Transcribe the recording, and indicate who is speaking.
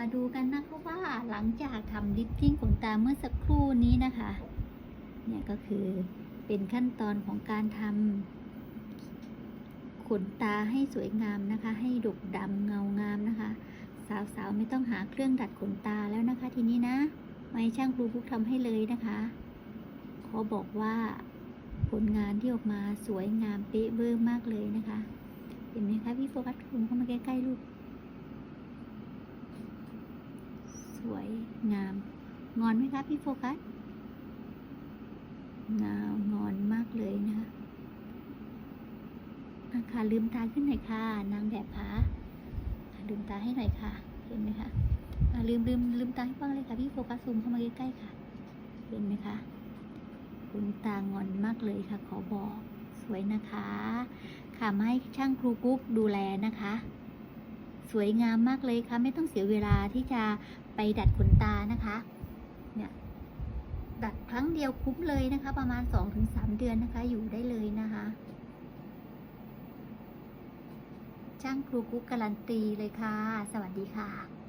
Speaker 1: มาดูกันนะคะว่าหลังจากทำลิฟติ้งขนตาเมื่อสักครู่นี้นะคะ เนี่ยก็คือเป็นขั้นตอนของการทำขนตาให้สวยงามนะคะ ให้ดกดำเงางามนะคะ สาวๆไม่ต้องหาเครื่องดัดขนตาแล้วนะคะ ทีนี้นะไม่ช่างครูฟุกทำให้เลยนะคะ ขอบอกว่าผลงานที่ออกมาสวยงามเป๊ะเบอร์มากเลยนะคะ เห็นไหมคะพี่โฟกัสคุมเข้ามาใกล้ๆลูก สวยงาม งอนไหมคะพี่โฟกัสงามงอนมากเลยนะคะอาค่ะลืมตาขึ้นหน่อยค่ะ นางแบบคะลืมตาให้หน่อยค่ะ เห็นไหมคะอะลืมลืมลืมตาให้บ้างเลยค่ะพี่โฟกัสซูมเข้ามาใกล้ๆค่ะ เห็นไหมคะคุณตางอนมากเลยค่ะ ขอบอกสวยนะคะค่ะมาให้ช่างครูกุ๊กดูแลนะคะ สวยงามมากเลยค่ะ ไม่ต้องเสียเวลาที่จะไปดัดขนตานะคะเนี่ยดัดครั้งเดียวคุ้มเลยนะคะ ประมาณ 2-3 เดือนนะคะ อยู่ได้เลยนะคะช่างครูกุ๊กการันตีเลยค่ะ สวัสดีค่ะ